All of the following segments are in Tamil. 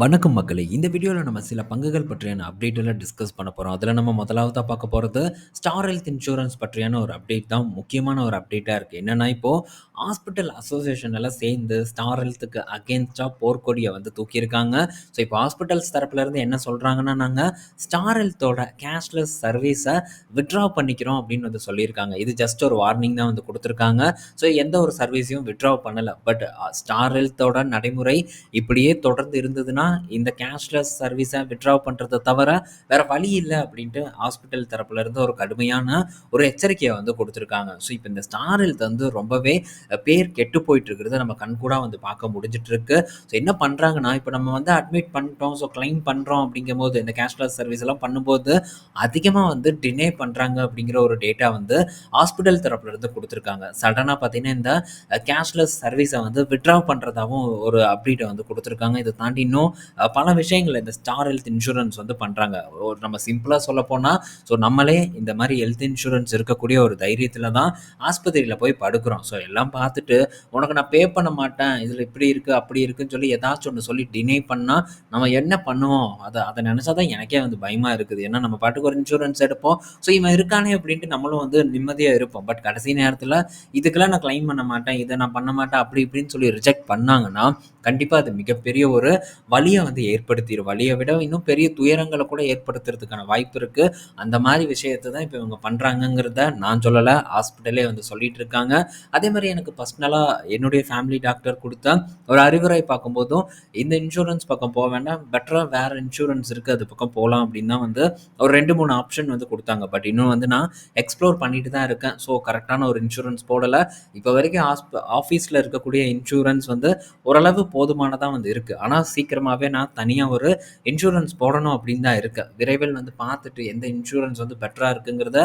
வணக்கம் மக்களே. இந்த வீடியோவில் நம்ம சில பங்குகள் பற்றியான அப்டேட்டெல்லாம் டிஸ்கஸ் பண்ண போகிறோம் அதில் நம்ம முதலாவதாக பார்க்க போகிறது ஸ்டார் ஹெல்த் இன்சூரன்ஸ் பற்றியான ஒரு அப்டேட் தான். முக்கியமான ஒரு அப்டேட்டாக இருக்குது என்னென்னா இப்போது ஹாஸ்பிட்டல் அசோசியேஷன் எல்லாம் சேர்ந்து ஸ்டார் ஹெல்த்துக்கு அகேன்ஸ்டாக போர்க்கொடியை வந்து தூக்கியிருக்காங்க. ஸோ இப்போ ஹாஸ்பிட்டல்ஸ் தரப்புலேருந்து என்ன சொல்கிறாங்கன்னா நாங்கள் ஸ்டார் ஹெல்த்தோட கேஷ்லெஸ் சர்வீஸை விட்ரா பண்ணிக்கிறோம் அப்படின்னு வந்து சொல்லியிருக்காங்க. இது ஜஸ்ட் ஒரு வார்னிங் தான் வந்து கொடுத்துருக்காங்க. ஸோ எந்த ஒரு சர்வீஸையும் விட்ரா பண்ணலை. பட் ஸ்டார் ஹெல்த்தோட நடைமுறை இப்படியே தொடர்ந்து இருந்ததுன்னா இந்த கேஷ்லெஸ் சர்வீஸை விட்ரா பண்ணுறதை தவிர வேறு வழி இல்லை அப்படின்ட்டு ஹாஸ்பிட்டல் தரப்புலேருந்து ஒரு கடுமையான ஒரு எச்சரிக்கையை வந்து கொடுத்துருக்காங்க. ஸோ இப்போ இந்த ஸ்டார் ஹெல்த் வந்து ரொம்பவே பேர் கெட்டு போயிட்டு இருக்கிறத நம்ம கண்கூடாக வந்து பார்க்க முடிஞ்சிட்டு இருக்கு. ஸோ என்ன பண்ணுறாங்கன்னா இப்போ நம்ம வந்து அட்மிட் பண்ணிட்டோம். ஸோ கிளைம் பண்ணுறோம் அப்படிங்கும்போது இந்த கேஷ்லெஸ் சர்வீஸ் எல்லாம் பண்ணும்போது அதிகமாக வந்து டினே பண்ணுறாங்க அப்படிங்கிற ஒரு டேட்டா வந்து ஹாஸ்பிட்டல் தரப்புலேருந்து கொடுத்துருக்காங்க. சடனாக பார்த்தீங்கன்னா இந்த கேஷ்லெஸ் சர்வீஸை வந்து விட்ரா பண்ணுறதாகவும் ஒரு அப்டேட்டை வந்து கொடுத்துருக்காங்க. இதை தாண்டி இன்னும் பல விஷயங்கள் இந்த ஸ்டார் ஹெல்த் இன்சூரன்ஸ் வந்து பண்ணுறாங்க ஒரு நம்ம சிம்பிளாக சொல்ல போனால் ஸோ நம்மளே இந்த மாதிரி ஹெல்த் இன்சூரன்ஸ் இருக்கக்கூடிய ஒரு தைரியத்தில் தான் ஆஸ்பத்திரியில் போய் படுக்கிறோம். ஸோ எல்லாம் பார்த்துட்டு உனக்கு நான் பே பண்ண மாட்டேன் இதில் இப்படி இருக்குது அப்படி இருக்குன்னு சொல்லி ஏதாச்சும் ஒன்று சொல்லி டினை பண்ணால் நம்ம என்ன பண்ணுவோம்? அதை அதை நினச்சா தான் எனக்கே வந்து பயமாக இருக்குது. ஏன்னா நம்ம பாட்டுக்கு ஒரு இன்சூரன்ஸ் எடுப்போம். ஸோ இவன் இருக்கானே அப்படின்ட்டு நம்மளும் வந்து நிம்மதியாக இருப்போம். பட் கடைசி நேரத்தில் இதுக்கெல்லாம் நான் கிளைம் பண்ண மாட்டேன் இதை நான் பண்ண மாட்டேன் அப்படி இப்படின்னு சொல்லி ரிஜெக்ட் பண்ணாங்கன்னா கண்டிப்பாக அது மிகப்பெரிய ஒரு வழியை வந்து ஏற்படுத்திடும் வழியை விட இன்னும் பெரிய துயரங்களை கூட ஏற்படுத்துறதுக்கான வாய்ப்பு இருக்குது அந்த மாதிரி விஷயத்தை தான் இப்போ இவங்க பண்ணுறாங்கங்கிறத நான் சொல்லலை. ஹாஸ்பிட்டலே வந்து சொல்லிட்டு இருக்காங்க. அதே மாதிரி எனக்கு பர்சனலாக என்னுடைய ஃபேமிலி டாக்டர் கொடுத்த ஒரு அறிவுரை பார்க்கும்போதும் இந்த இன்சூரன்ஸ் பக்கம் போக வேண்டாம். பெட்டராக வேறு இன்சூரன்ஸ் இருக்குது அது பக்கம் போகலாம் அப்படின்னு தான் வந்து ஒரு ரெண்டு மூணு ஆப்ஷன் வந்து கொடுத்தாங்க. பட் இன்னும் வந்து நான் எக்ஸ்ப்ளோர் பண்ணிட்டு தான் இருக்கேன். ஸோ கரெக்டான ஒரு இன்சூரன்ஸ் போடலை. இப்போ வரைக்கும் ஹாஸ்ப ஆஃபீஸில் இருக்கக்கூடிய இன்சூரன்ஸ் வந்து ஓரளவு போதுமானதாக வந்து இருக்குது ஆனால் ஃபுல்லாகவே நான் தனியாக ஒரு இன்சூரன்ஸ் போடணும் அப்படின்னு தான் இருக்கேன் விரைவில் வந்து பார்த்துட்டு எந்த இன்சூரன்ஸ் வந்து பெட்டராக இருக்குங்கிறத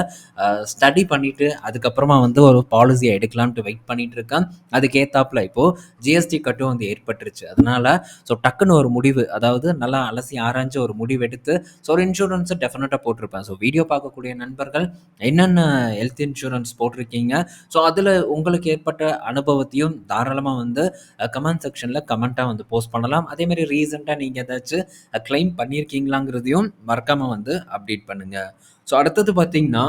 ஸ்டடி பண்ணிவிட்டு அதுக்கப்புறமா வந்து ஒரு பாலிசியை எடுக்கலான்ட்டு வெயிட் பண்ணிட்டு இருக்கேன். அதுக்கேற்றாப்புல இப்போது ஜிஎஸ்டி கட்டும் வந்து ஏற்பட்டுருச்சு. அதனால் ஸோ டக்குன்னு ஒரு முடிவு அதாவது நல்லா அலசி ஆராய்ஞ்சு ஒரு முடிவு எடுத்து ஸோ ஒரு இன்சூரன்ஸை டெஃபினட்டாக போட்டிருப்பேன். ஸோ வீடியோ பார்க்கக்கூடிய நண்பர்கள் என்னென்ன ஹெல்த் இன்சூரன்ஸ் போட்டிருக்கீங்க? ஸோ அதில் உங்களுக்கு ஏற்பட்ட அனுபவத்தையும் தாராளமாக வந்து கமெண்ட் செக்ஷனில் கமெண்ட்டாக வந்து போஸ்ட் பண்ணலாம். அதேமாதிரி ரீசெண்டாக நீங்கள் ஏதாச்சும் கிளைம் பண்ணியிருக்கீங்களாங்கிறதையும் மறக்காமல் வந்து அப்டேட் பண்ணுங்கள் ஸோ அடுத்தது பார்த்தீங்கன்னா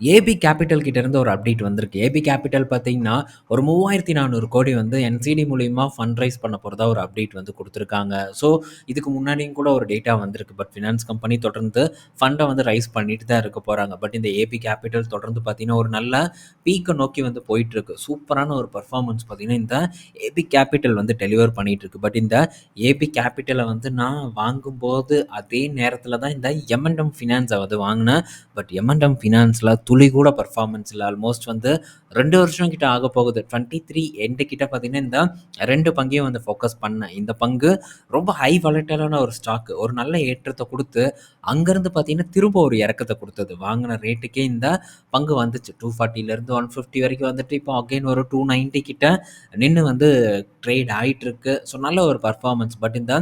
ஏபி கேபிட்டல் கிட்டேருந்து ஒரு அப்டேட் வந்திருக்கு. ஏபி கேபிட்டல் பார்த்தீங்கன்னா ஒரு மூவாயிரத்தி நானூறு கோடி வந்து என்சிடி மூலிமா ஃபண்ட் ரைஸ் பண்ண போகிறதா ஒரு அப்டேட் வந்து கொடுத்துருக்காங்க. ஸோ இதுக்கு முன்னாடியும் கூட ஒரு டேட்டா வந்திருக்கு. பட் ஃபினான்ஸ் கம்பெனி தொடர்ந்து ஃபண்டை வந்து ரைஸ் பண்ணிட்டு தான் இருக்க போகிறாங்க பட் இந்த ஏபி கேபிட்டல் தொடர்ந்து பார்த்தீங்கன்னா ஒரு நல்ல பீக்கை நோக்கி வந்து போயிட்டுருக்கு. சூப்பரான ஒரு பர்ஃபார்மன்ஸ் பார்த்தீங்கன்னா இந்த ஏபி கேபிட்டல் வந்து டெலிவர் பண்ணிகிட்ருக்கு பட் இந்த ஏபி கேபிட்டலை வந்து நான் வாங்கும்போது அதே நேரத்தில் தான் இந்த எம்என்டம் ஃபினான்ஸை வந்து வாங்கினேன். பட் எம்என்டம் ஃபினான்ஸில் துளி கூட பர்ஃபார்மன்ஸ் இல்லை. ஆல்மோஸ்ட் வந்து ரெண்டு வருஷம் கிட்ட ஆக போகுது. டுவெண்ட்டி த்ரீ எண்டு கிட்ட பார்த்தீங்கன்னா இந்த ரெண்டு பங்கையும் வந்து ஃபோக்கஸ் பண்ணேன். இந்த பங்கு ரொம்ப ஹை வலட்டலான ஒரு ஸ்டாக்கு ஒரு நல்ல ஏற்றத்தை கொடுத்து அங்கேருந்து பார்த்தீங்கன்னா திரும்ப ஒரு இறக்கத்தை கொடுத்தது. வாங்கின ரேட்டுக்கே இந்த பங்கு வந்துச்சு. டூ ஃபார்ட்டிலேருந்து ஒன் ஃபிஃப்டி வரைக்கும் வந்துட்டு இப்போ அகெயின் ஒரு டூ நைன்ட்டி கிட்ட நின்று வந்து ட்ரேட் ஆகிட்டுருக்கு ஸோ நல்ல ஒரு பர்ஃபார்மன்ஸ் பட் இந்த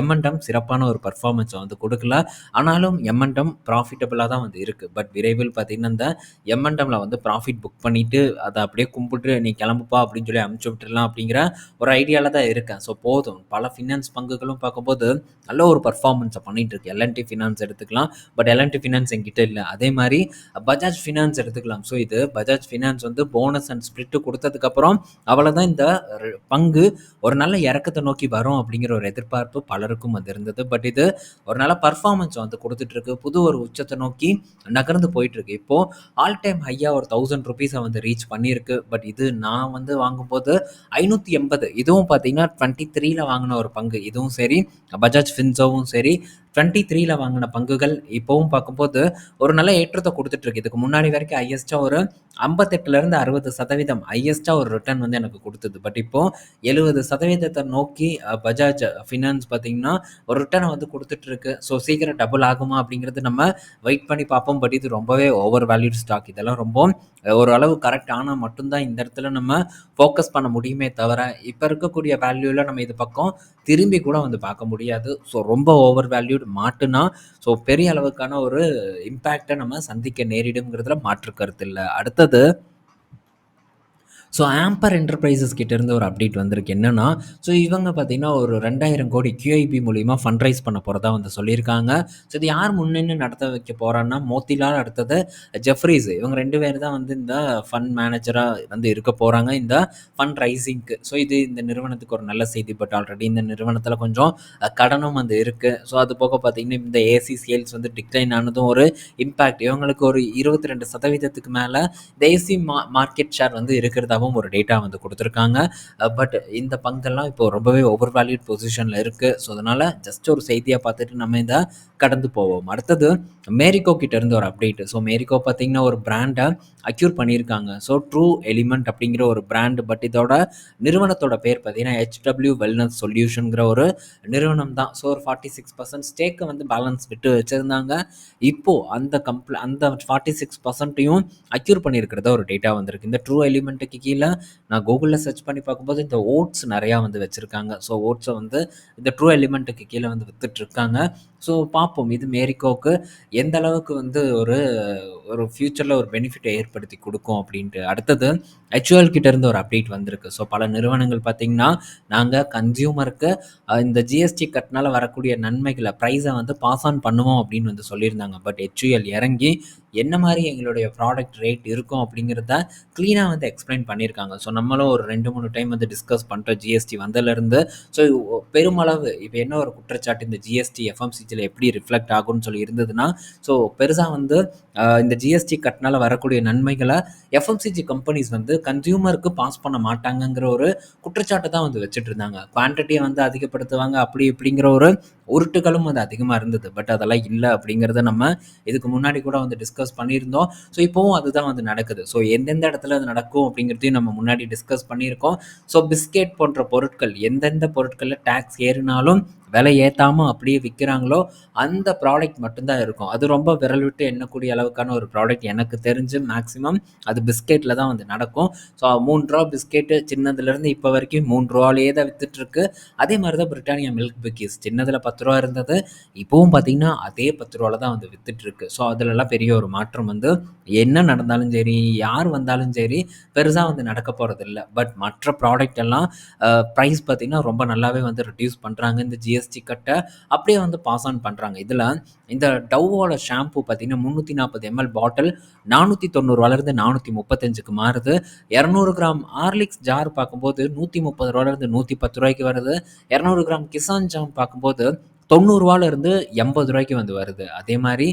எம்என்டம் சிறப்பான ஒரு பர்ஃபார்மன்ஸை வந்து கொடுக்கல. ஆனாலும் எம்என்டம் ப்ராஃபிட்டபுளாக தான் வந்து இருக்குது பட் விரைவில் பார்த்திங்கன்னா இந்த எம்என்டமில் வந்து ப்ராஃபிட் புக் பண்ணிவிட்டு அதை அப்படியே கும்பிட்டு நீ கிளம்புப்பா அப்படின்னு சொல்லி அமுச்சு விட்டுடலாம் அப்படிங்கிற ஒரு ஐடியாவில் தான் இருக்கேன். ஸோ போதும். பல ஃபினான்ஸ் பங்குகளும் பார்க்கும்போது நல்ல ஒரு பர்ஃபார்மன்ஸை பண்ணிகிட்டு இருக்கு. எல்என்டி ஃபினான்ஸ் எடுத்துக்கலாம். But L and T finance என்கிட்ட இல்லை. அதே மாதிரி பஜாஜ் ஃபினான்ஸ் எடுத்துக்கலாம். ஸோ இது பஜாஜ் ஃபினான்ஸ் வந்து போனஸ் அண்ட் ஸ்பிரிட்டு கொடுத்ததுக்கப்புறம் அவ்வளோதான் இந்த பங்கு ஒரு நல்ல இறக்கத்தை நோக்கி வரும் அப்படிங்கிற ஒரு எதிர்பார்ப்பு பலருக்கும் வந்து இருந்தது. பட் இது ஒரு நல்ல பர்ஃபார்மன்ஸ் வந்து கொடுத்துட்ருக்கு புது ஒரு உச்சத்தை நோக்கி நகர்ந்து போயிட்டுருக்கு இப்போது ஆல் டைம் ஹையாக ஒரு தௌசண்ட் ருபீஸை வந்து ரீச் பண்ணியிருக்கு. பட் இது நான் வந்து வாங்கும்போது ஐநூற்றி எண்பது. இதுவும் பார்த்தீங்கன்னா டுவெண்ட்டி த்ரீல வாங்கின ஒரு பங்கு. இதுவும் சரி பஜாஜ் ஃபின்சோவும் சரி டுவெண்ட்டி த்ரீல வாங்கின பங்குகள் இப்போவும் பார்க்கும்போது ஒரு நல்ல ஏற்றத்தை கொடுத்துட்ருக்கு இதுக்கு முன்னாடி வரைக்கும் ஹையஸ்ட்டாக ஒரு ஐம்பத்தெட்டுலேருந்து அறுபது சதவீதம் ஹையஸ்ட்டாக ஒரு ரிட்டர்ன் வந்து எனக்கு கொடுத்தது. பட் இப்போது எழுபது சதவீதத்தை நோக்கி பஜாஜ் ஃபினான்ஸ் பார்த்திங்கன்னா ஒரு ரிட்டர்னை வந்து கொடுத்துட்ருக்கு ஸோ சீக்கிரம் டபுள் ஆகுமா அப்படிங்கிறது நம்ம வெயிட் பண்ணி பார்ப்போம். பட் இது ரொம்பவே ஓவர் வேல்யூட் ஸ்டாக் இதெல்லாம் ரொம்ப ஓரளவு கரெக்ட் ஆனால் மட்டும்தான் இந்த இடத்துல நம்ம ஃபோக்கஸ் பண்ண முடியுமே தவிர இப்போ இருக்கக்கூடிய வேல்யூவில் நம்ம இது பக்கம் திரும்பி கூட வந்து பார்க்க முடியாது. ஸோ ரொம்ப ஓவர் வேல்யூடு மாட்டுனா ஸோ பெரிய அளவுக்கான ஒரு இம்பேக்டை நம்ம சந்திக்க நேரிடுங்கிறதுல மாற்று கருத்து இல்லை. அடுத்தது ஸோ ஆம்பர் என்டர்பிரைசஸ் கிட்டேருந்து ஒரு அப்டேட் வந்திருக்கு. என்னென்னா ஸோ இவங்க பார்த்தீங்கன்னா ஒரு ரெண்டாயிரம் கோடி கியூஐபி மூலிமா ஃபண்ட் ரைஸ் பண்ண போகிறதா வந்து சொல்லியிருக்காங்க. ஸோ இது யார் முன்னின்னு நடத்த வைக்க போகிறான்னா மோத்திலால் அடுத்தது ஜெஃப்ரீஸ் இவங்க ரெண்டு பேர் தான் வந்து இந்த ஃபண்ட் மேனேஜராக வந்து இருக்க போகிறாங்க இந்த ஃபண்ட் ரைசிங்க்கு ஸோ இது இந்த நிறுவனத்துக்கு ஒரு நல்ல செய்தி பட் ஆல்ரெடி இந்த நிறுவனத்தில் கொஞ்சம் கடனும் வந்து இருக்குது ஸோ அது போக பார்த்திங்கன்னா இந்த ஏசி சேல்ஸ் வந்து டிக்ளைன் ஆனதும் ஒரு இம்பேக்ட் இவங்களுக்கு ஒரு இருபத்தி ரெண்டு சதவீதத்துக்கு மேலே இந்த ஏசி மா மார்க்கெட் ஷேர் வந்து இருக்கிறதா டேட்டாவும் ஒரு டேட்டா வந்து கொடுத்துருக்காங்க. பட் இந்த பங்கெல்லாம் இப்போ ரொம்பவே ஓவர் வேல்யூட் பொசிஷனில் இருக்குது ஸோ அதனால் ஜஸ்ட் ஒரு செய்தியாக பார்த்துட்டு நம்ம இதை கடந்து போவோம். அடுத்தது மேரிகோ கிட்டேருந்து ஒரு அப்டேட் ஸோ மேரிகோ பார்த்திங்கன்னா ஒரு பிராண்டை அக்யூர் பண்ணியிருக்காங்க. ஸோ ட்ரூ எலிமெண்ட் அப்படிங்கிற ஒரு பிராண்டு பட் இதோட நிறுவனத்தோட பேர் பார்த்தீங்கன்னா ஹெச்டபிள்யூ வெல்னஸ் சொல்யூஷனுங்கிற ஒரு நிறுவனம் தான். ஸோ ஒரு ஃபார்ட்டி சிக்ஸ் பர்சன்ட் ஸ்டேக்கை வந்து பேலன்ஸ் விட்டு வச்சுருந்தாங்க. இப்போது அந்த கம்ப்ள அந்த ஃபார்ட்டி சிக்ஸ் பர்சன்ட்டையும் அக்யூர் பண்ணியிருக்கிறத ஒரு டேட்டா வந்திருக்கு. இந்த ட்ரூ எலிமெண்ட்டுக்கு கீழே நான் கூகுளில் சர்ச் பண்ணி பார்க்கும்போது இந்த ஓட்ஸ் நிறையா வந்து வச்சுருக்காங்க. ஸோ ஓட்ஸை வந்து இந்த ட்ரூ எலிமெண்ட்டுக்கு கீழே வந்து விற்றுட்ருக்காங்க ஸோ பார்ப்போம். இது மேரிகோக்கு எந்த அளவுக்கு வந்து ஒரு ஒரு ஃப்யூச்சரில் ஒரு பெனிஃபிட்டை ஏற்படுத்தி கொடுக்கும் அப்படின்ட்டு. அடுத்தது ஹெச்ஓஎல் கிட்டேருந்து ஒரு அப்டேட் வந்திருக்கு. ஸோ பல நிறுவனங்கள் பார்த்திங்கன்னா நாங்கள் கன்சியூமருக்கு இந்த ஜிஎஸ்டி கட்டினால வரக்கூடிய நன்மைகளை ப்ரைஸை வந்து பாஸ் ஆன் பண்ணுவோம் அப்படின்னு வந்து சொல்லியிருந்தாங்க. பட் ஹெச்யூஎல் இறங்கி என்ன மாதிரி எங்களுடைய ப்ராடக்ட் ரேட் இருக்கும் அப்படிங்கிறத க்ளீனாக வந்து எக்ஸ்பிளைன் பண்ணியிருக்காங்க. ஸோ நம்மளும் ஒரு ரெண்டு மூணு டைம் வந்து டிஸ்கஸ் பண்ணுறோம் ஜிஎஸ்டி வந்ததுலேருந்து ஸோ பெருமளவு இப்போ என்ன ஒரு குற்றச்சாட்டு இந்த ஜிஎஸ்டி எஃப்எம்சிஜியில் எப்படி ரிஃப்ளெக்ட் ஆகும்னு சொல்லி இருந்ததுன்னா ஸோ பெருசாக வந்து இந்த ஜிஎஸ்டி கட்டினால வரக்கூடிய நன்மைகளை எஃப்எம்சிஜி கம்பெனிஸ் வந்து கன்சியூமருக்கு பாஸ் பண்ண மாட்டாங்கங்கிற ஒரு குற்றச்சாட்டு தான் வந்து வச்சுட்டு இருந்தாங்க குவான்டிட்டியை வந்து அதிகப்படுத்துவாங்க அப்படி இப்படிங்கிற ஒரு உருட்டுகளும் அது அதிகமாக இருந்தது. பட் அதெல்லாம் இல்லை அப்படிங்கிறத நம்ம இதுக்கு முன்னாடி கூட வந்து டிஸ்கஸ் பண்ணியிருந்தோம். ஸோ இப்போவும் அதுதான் வந்து நடக்குது. ஸோ எந்தெந்த இடத்துல அது நடக்கும் அப்படிங்கிறதையும் நம்ம முன்னாடி டிஸ்கஸ் பண்ணியிருக்கோம். ஸோ பிஸ்கெட் போன்ற பொருட்கள் எந்தெந்த பொருட்களில் டேக்ஸ் ஏறினாலும் விலை ஏற்றாமல் அப்படியே விற்கிறாங்களோ அந்த ப்ராடக்ட் மட்டும்தான் இருக்கும். அது ரொம்ப விரல் விட்டு எண்ணக்கூடிய அளவுக்கான ஒரு ப்ராடக்ட் எனக்கு தெரிஞ்சு மேக்ஸிமம் அது பிஸ்கெட்டில் தான் வந்து நடக்கும். ஸோ மூணு ரூபா பிஸ்கெட்டு சின்னதுலேருந்து இப்போ வரைக்கும் மூணு ரூபாலேயே தான் விற்றுட்ருக்கு அதே மாதிரி தான் பிரிட்டானியா மில்க் பிக்கிஸ் சின்னதில் பத்து ரூபா இருந்தது. இப்போவும் பார்த்திங்கன்னா அதே பத்து ரூபாவில் தான் வந்து விற்றுட்ருக்கு ஸோ அதிலலாம் பெரிய ஒரு மாற்றம் வந்து என்ன நடந்தாலும் சரி யார் வந்தாலும் சரி பெருசாக வந்து நடக்க போகிறது இல்லை பட் மற்ற ப்ராடக்ட் எல்லாம் ப்ரைஸ் பார்த்திங்கன்னா ரொம்ப நல்லாவே வந்து ரிடியூஸ் பண்ணுறாங்க இந்த ஜிஎஸ்டி கட்டை அப்படியே வந்து பாஸ் ஆன் பண்ணுறாங்க இதில் இந்த டவ்வோட ஷாம்பு பார்த்தீங்கன்னா முந்நூற்றி நாற்பது எம்எல் பாட்டில் நானூற்றி தொண்ணூறுவாலேருந்து நானூற்றி முப்பத்தஞ்சுக்கு மாறுது. இரநூறு கிராம் ஆர்லிக்ஸ் ஜார் பார்க்கும்போது நூற்றி முப்பது ரூபாலேருந்து நூற்றி பத்து ரூபாய்க்கு வருது. இரநூறு கிராம் கிசான் ஜாம் பார்க்கும்போது தொண்ணூறுரூவாலேருந்து எண்பது ரூபாய்க்கு வந்து வருது. அதே மாதிரி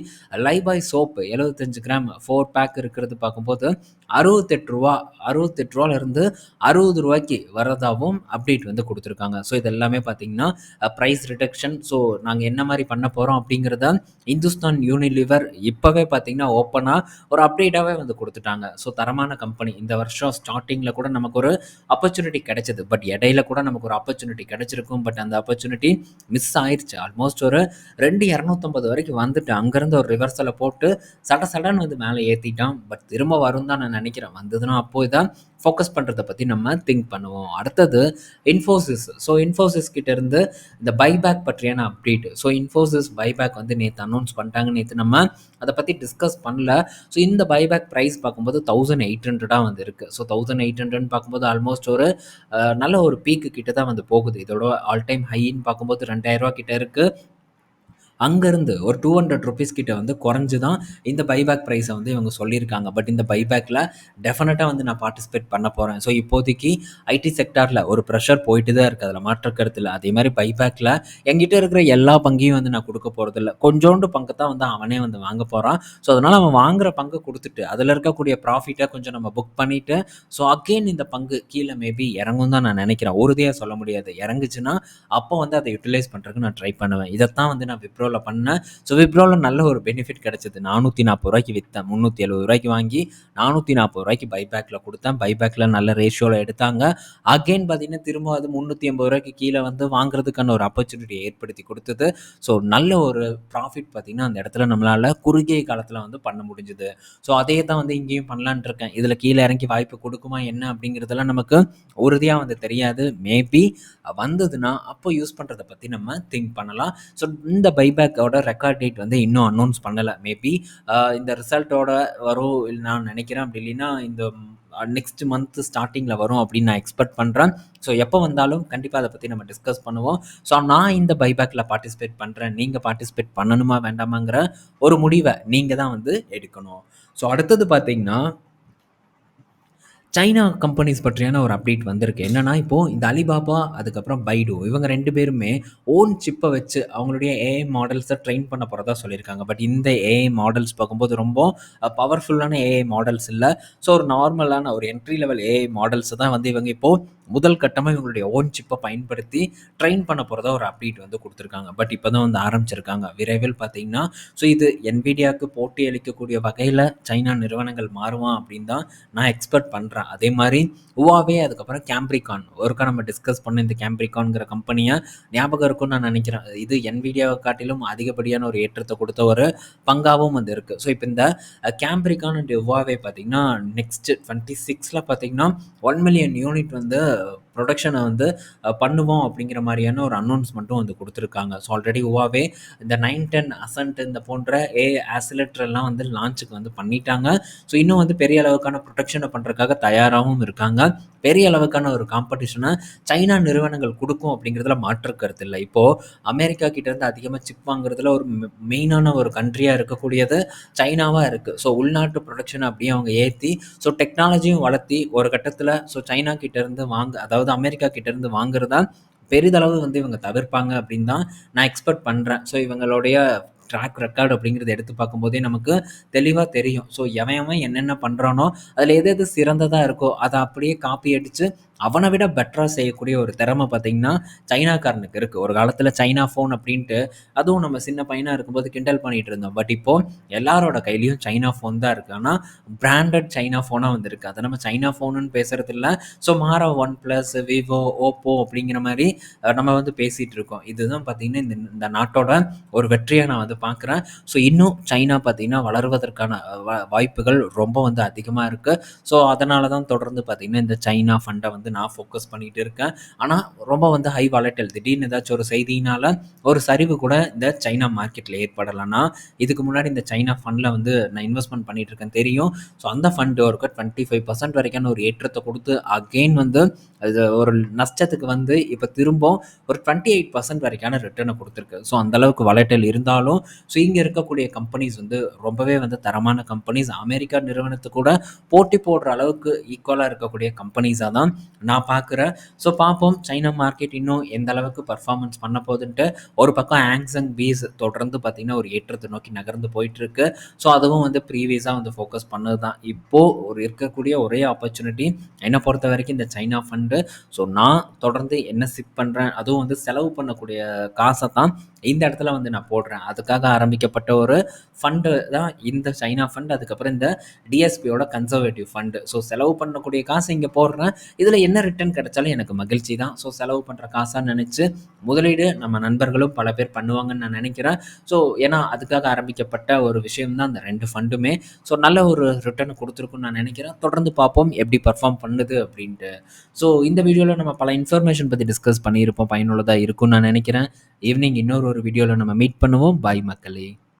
லைபாய் சோப்பு எழுபத்தஞ்சு கிராம் ஃபோர் பேக் இருக்கிறது பார்க்கும்போது அறுபத்தெட்டு ரூபா அறுபத்தெட்டு ரூபாலேருந்து அறுபது ரூபாய்க்கு வரதாகவும் அப்டேட் வந்து கொடுத்துருக்காங்க. ஸோ இது எல்லாமே பார்த்தீங்கன்னா ப்ரைஸ் ரிடக்ஷன் ஸோ நாங்கள் என்ன மாதிரி பண்ண போகிறோம் அப்படிங்கிறத இந்துஸ்தான் யூனிலிவர் இப்போவே பார்த்தீங்கன்னா ஓப்பனாக ஒரு அப்டேட்டாகவே வந்து கொடுத்துட்டாங்க. ஸோ தரமான கம்பெனி இந்த வருஷம் ஸ்டார்டிங்கில் கூட நமக்கு ஒரு ஆப்பர்ச்சுனிட்டி கிடைச்சது. பட் இடையில கூட நமக்கு ஒரு ஆப்பர்ச்சுனிட்டி கிடைச்சிருக்கும். பட் அந்த ஆப்பர்ச்சுனிட்டி மிஸ் ஆயிடுச்சு ஆல்மோஸ்ட் ஒரு ரெண்டு இரநூத்தம்பது வரைக்கும் வந்துட்டு அங்கேருந்து ஒரு ரிவர்சலை போட்டு சட சடன்னு வந்து மேலே ஏற்றிட்டான் பட் திரும்ப வரும் தான் நான் நினைக்கிறேன். வந்ததுன்னா அப்போது தான் ஃபோக்கஸ் பண்ணுறதை பற்றி நம்ம திங்க் பண்ணுவோம். அடுத்தது இன்ஃபோசிஸ் ஸோ இன்ஃபோசிஸ் கிட்டேருந்து இந்த பைபேக் பற்றியான அப்டேட் ஸோ இன்ஃபோசிஸ் பைபேக் வந்து நேற்று அனௌன்ஸ் பண்ணிட்டாங்க. நேற்று நம்ம அதை பற்றி டிஸ்கஸ் பண்ணல. ஸோ இந்த பைபேக் ப்ரைஸ் பார்க்கும்போது தௌசண்ட் எயிட் ஹண்ட்ரடாக வந்து இருக்குது ஸோ தௌசண்ட் எயிட் ஹண்ட்ரட்னு பார்க்கும்போது ஆல்மோஸ்ட் ஒரு நல்ல ஒரு பீக்கு கிட்ட தான் வந்து போகுது. இதோட ஆல் டைம் ஹைன்னு பார்க்கும்போது ரெண்டாயிரரூவா கிட்ட இருக்குது அங்கேருந்து ஒரு டூ ஹண்ட்ரட் ருபீஸ் கிட்ட வந்து குறைஞ்சு தான் இந்த பைபேக் ப்ரைஸை வந்து இவங்க சொல்லியிருக்காங்க. பட் இந்த பைபேக்கில் டெஃபினட்டாக வந்து நான் பார்ட்டிசிபேட் பண்ண போகிறேன் ஸோ இப்போதைக்கு ஐடி செக்டாரில் ஒரு ப்ரெஷர் போயிட்டு தான் இருக்குது அதில் மாற்ற கருத்தில் அதே மாதிரி பைபேக்கில் எங்கிட்ட இருக்கிற எல்லா பங்கையும் வந்து நான் கொடுக்க போகிறதில்ல கொஞ்சோண்டு பங்கு தான் வந்து அவனே வந்து வாங்க போகிறான் ஸோ அதனால் அவன் வாங்குற பங்கு கொடுத்துட்டு அதில் இருக்கக்கூடிய ப்ராஃபிட்டை கொஞ்சம் நம்ம புக் பண்ணிவிட்டு ஸோ அகெயின் இந்த பங்கு கீழே மேபி இறங்கும் தான் நான் நினைக்கிறேன். உறுதியாக சொல்ல முடியாது. இறங்குச்சுன்னா அப்போ வந்து அதை யூட்டிலைஸ் பண்ணுறதுக்கு நான் ட்ரை பண்ணுவேன். இதைத்தான் வந்து நான் விப்ரோ விப்ரோவில் பண்ணேன் ஸோ விப்ரோவில் நல்ல ஒரு பெனிஃபிட் கிடச்சிது. நானூற்றி நாற்பது ரூபாய்க்கு விற்றேன் முந்நூற்றி எழுபது ரூபாய்க்கு வாங்கி நானூற்றி நாற்பது ரூபாய்க்கு பைபேக்கில் கொடுத்தேன். பைபேக்கில் நல்ல ரேஷியோவில் எடுத்தாங்க. அகெயின் பார்த்தீங்கன்னா திரும்ப அது முந்நூற்றி ஐம்பது ரூபாய்க்கு கீழே வந்து வாங்குறதுக்கான ஒரு ஆப்பர்ச்சுனிட்டி ஏற்படுத்தி கொடுத்தது. ஸோ நல்ல ஒரு ப்ராஃபிட் பார்த்திங்கன்னா அந்த இடத்துல நம்மளால் குறுகிய காலத்தில் வந்து பண்ண முடிஞ்சுது. ஸோ அதே தான் வந்து இங்கேயும் பண்ணலான் இருக்கேன். இதில் கீழே இறங்கி வாய்ப்பு கொடுக்குமா என்ன அப்படிங்கிறதெல்லாம் நமக்கு உறுதியாக வந்து தெரியாது. மேபி வந்ததுன்னா அப்போ யூஸ் பண்ணுறதை பற்றி நம்ம திங்க் பண்ணலாம். ஸோ இந்த பை பைபேக்கோட ரெக்கார்ட் டேட் வந்து இன்னும் அனௌன்ஸ் பண்ணலை. மேபி இந்த ரிசல்ட்டோட வரும் இல்லை நான் நினைக்கிறேன். அப்படி இல்லைன்னா இந்த நெக்ஸ்ட் மந்த் ஸ்டார்டிங்கில் வரும் அப்படின்னு நான் எக்ஸ்பெக்ட் பண்ணுறேன் ஸோ எப்போ வந்தாலும் கண்டிப்பாக அதை பற்றி நம்ம டிஸ்கஸ் பண்ணுவோம். ஸோ நான் இந்த பைபேக்கில் பார்ட்டிசிபேட் பண்ணுறேன் நீங்கள் பார்ட்டிசிபேட் பண்ணணுமா வேண்டாமாங்கிற ஒரு முடிவை நீங்கள் தான் வந்து எடுக்கணும். ஸோ அடுத்தது பார்த்தீங்கன்னா சைனா கம்பெனிஸ் பற்றியான ஒரு அப்டேட் வந்திருக்கு. என்னன்னா இப்போது இந்த அலிபாபா அதுக்கப்புறம் பைடு இவங்க ரெண்டு பேருமே ஓன் சிப்பை வச்சு அவங்களுடைய ஏஐ மாடல்ஸை ட்ரெயின் பண்ண போகிறதா சொல்லியிருக்காங்க. பட் இந்த ஏஐ மாடல்ஸ் பார்க்கும்போது ரொம்ப பவர்ஃபுல்லான ஏஐ மாடல்ஸ் இல்லை. ஸோ ஒரு நார்மலான ஒரு என்ட்ரி லெவல் ஏஐ மாடல்ஸ் தான் வந்து இவங்க இப்போது முதல் கட்டமாக இவங்களுடைய ஓன் சிப்பை பயன்படுத்தி ட்ரெயின் பண்ண போகிறதா ஒரு அப்டேட் வந்து கொடுத்துருக்காங்க. பட் இப்போ தான் வந்து ஆரம்பிச்சிருக்காங்க. விரைவில் பார்த்தீங்கன்னா ஸோ இது என்விடியாவுக்கு போட்டி அளிக்கக்கூடிய வகையில் சைனா நிறுவனங்கள் மாறுவான் அப்படின்னு தான் நான் எக்ஸ்பெக்ட் பண்ணுறேன் அதே மாதிரி உவாவே அதுக்கப்புறம் கேம்ப்ரிகான் ஒருக்கா நம்ம டிஸ்கஸ் பண்ண இந்த கேம்ப்ரிகான்ங்கிற கம்பெனியை ஞாபகம் இருக்கும்னு நான் நினைக்கிறேன். இது என்விடியாவை காட்டிலும் அதிகப்படியான ஒரு ஏற்றத்தை கொடுத்த ஒரு பங்காகவும் வந்து இருக்குது ஸோ இப்போ இந்த கேம்ப்ரிகான் அண்ட் உவாவே பார்த்தீங்கன்னா நெக்ஸ்ட் டுவெண்ட்டி சிக்ஸில் பார்த்தீங்கன்னா ஒன் மில்லியன் யூனிட் வந்து the ப்ரொடக்ஷனை வந்து பண்ணுவோம் அப்படிங்கிற மாதிரியான ஒரு அனௌன்ஸ்மெண்ட்டும் வந்து கொடுத்துருக்காங்க. ஸோ ஆல்ரெடி உவாவே இந்த நைன் டென் அசன்ட் இந்த போன்ற ஏ ஆசிலேட்டர்லாம் வந்து லான்ச்சுக்கு வந்து பண்ணிட்டாங்க. ஸோ இன்னும் வந்து பெரிய அளவுக்கான ப்ரொடக்ஷனை பண்ணுறதுக்காக தயாராகவும் இருக்காங்க. பெரிய அளவுக்கான ஒரு காம்படிஷனை சைனா நிறுவனங்கள் கொடுக்கும் அப்படிங்கிறதுல மாற்று கருத்து இல்லை. இப்போது அமெரிக்கா கிட்டேருந்து அதிகமாக சிப் வாங்குறதுல ஒரு மெயினான ஒரு கண்ட்ரியாக இருக்கக்கூடியது சைனாவாக இருக்குது ஸோ உள்நாட்டு ப்ரொடக்ஷனை அப்படியே அவங்க ஏற்றி ஸோ டெக்னாலஜியும் வளர்த்தி ஒரு கட்டத்தில் ஸோ சைனா கிட்டேருந்து வாங்க அதாவது அமெரிக்கா கிட்டேருந்து வாங்குறதா பெரிதளவு வந்து இவங்க தவிர்ப்பாங்க அப்படின்னு தான் நான் எக்ஸ்பெக்ட் பண்ணுறேன் ஸோ இவங்களுடைய ட்ராக் ரெக்கார்டு அப்படிங்கிறத எடுத்து பார்க்கும்போதே நமக்கு தெளிவாக தெரியும். ஸோ எவன் எவன் என்னென்ன பண்ணுறானோ அதில் எது எது சிறந்ததாக இருக்கோ அதை அப்படியே காப்பி அடித்து அவனை விட பெட்டராக செய்யக்கூடிய ஒரு திறமை பார்த்திங்கன்னா சைனாக்காரனுக்கு இருக்குது ஒரு காலத்தில் சைனா ஃபோன் அப்படின்ட்டு அதுவும் நம்ம சின்ன பையனாக இருக்கும்போது கிண்டல் பண்ணிகிட்டு இருந்தோம். பட் இப்போது எல்லாரோட கையிலையும் சைனா ஃபோன் தான் இருக்குது ஆனால் பிராண்டட் சைனா ஃபோனாக வந்திருக்கு. அதை நம்ம சைனா ஃபோனுன்னு பேசுகிறது இல்லை. ஸோ மாற ஒன் ப்ளஸ் விவோ ஓப்போ அப்படிங்கிற மாதிரி நம்ம வந்து பேசிகிட்டு இருக்கோம். இதுதான் பார்த்திங்கன்னா இந்த இந்த நாட்டோட ஒரு வெற்றியாக நான் வந்து பார்க்குறேன். ஸோ இன்னும் சைனா பார்த்திங்கன்னா வளர்வதற்கான வாய்ப்புகள் ரொம்ப வந்து அதிகமாக இருக்குது ஸோ அதனால தான் தொடர்ந்து பார்த்திங்கன்னா இந்த சைனா ஃபண்டை வந்து நான் ஃபோக்கஸ் பண்ணிகிட்டு இருக்கேன். ஆனால் ரொம்ப வந்து ஹை வாலட்டல் திடீர்னு ஏதாச்சும் ஒரு செய்தியினால் ஒரு சரிவு கூட இந்த சைனா மார்க்கெட்டில் ஏற்படலைன்னா இதுக்கு முன்னாடி இந்த சைனா ஃபண்டில் வந்து நான் இன்வெஸ்ட்மெண்ட் பண்ணிகிட்டு இருக்கேன் தெரியும். ஸோ அந்த ஃபண்டு ஒரு டுவெண்ட்டி ஃபைவ் பர்சன்ட் வரைக்கான ஒரு ஏற்றத்தை கொடுத்து அகெயின் வந்து அது ஒரு நஷ்டத்துக்கு வந்து இப்போ திரும்ப ஒரு டுவெண்ட்டி எயிட் பர்சன்ட் வரைக்கான ரிட்டர்னை கொடுத்துருக்கு. ஸோ அந்தளவுக்கு வளட்டல் இருந்தாலும் ஸோ இங்கே இருக்கக்கூடிய கம்பெனிஸ் வந்து ரொம்பவே வந்து தரமான கம்பெனிஸ் அமெரிக்கா நிறுவனத்து கூட போட்டி போடுற அளவுக்கு ஈக்குவலாக இருக்கக்கூடிய கம்பெனிஸாக தான் நான் பார்க்குறேன் ஸோ பார்ப்போம். சைனா மார்க்கெட் இன்னும் எந்த அளவுக்கு பர்ஃபார்மன்ஸ் பண்ண போகுதுன்ட்டு ஒரு பக்கம் ஆங்ஸங் வீஸ் தொடர்ந்து பார்த்திங்கன்னா ஒரு ஏற்றத்தை நோக்கி நகர்ந்து போயிட்டுருக்கு. ஸோ அதுவும் வந்து ப்ரீவியஸாக வந்து ஃபோக்கஸ் பண்ணது தான் இப்போது ஒரு இருக்கக்கூடிய ஒரே ஆப்பர்ச்சுனிட்டி என்னை பொறுத்த வரைக்கும் இந்த சைனா ஃபண்டு ஸோ நான் தொடர்ந்து என்ன சிப் பண்ணுறேன் அதுவும் வந்து செலவு பண்ணக்கூடிய காசை தான் இந்த இடத்துல வந்து நான் போடுறேன். அதுக்காக ஆரம்பிக்கப்பட்ட ஒரு ஃபண்டு தான் இந்த சைனா ஃபண்ட் அதுக்கப்புறம் இந்த டிஎஸ்பியோட கன்சர்வேட்டிவ் ஃபண்டு ஸோ செலவு பண்ணக்கூடிய காசு இங்கே போடுறேன். இதில் என்ன ரிட்டர்ன் கிடைச்சாலும் எனக்கு மகிழ்ச்சி தான். ஸோ செலவு பண்ணுற காசாக நினச்சி முதலீடு நம்ம நண்பர்களும் பல பேர் பண்ணுவாங்கன்னு நான் நினைக்கிறேன். ஸோ ஏன்னா அதுக்காக ஆரம்பிக்கப்பட்ட ஒரு விஷயம் தான் அந்த ரெண்டு ஃபண்டுமே ஸோ நல்ல ஒரு ரிட்டர்ன் கொடுத்துருக்குன்னு நான் நினைக்கிறேன். தொடர்ந்து பார்ப்போம் எப்படி பர்ஃபார்ம் பண்ணுது அப்படின்ட்டு. ஸோ இந்த வீடியோவில் நம்ம பல இன்ஃபர்மேஷன் பற்றி டிஸ்கஸ் பண்ணியிருப்போம். பயனுள்ளதாக இருக்கும்னு நான் நினைக்கிறேன். ஈவினிங் இன்னொரு ஒரு வீடியோவில் நம்ம மீட் பண்ணுவோம். பாய் மக்களே.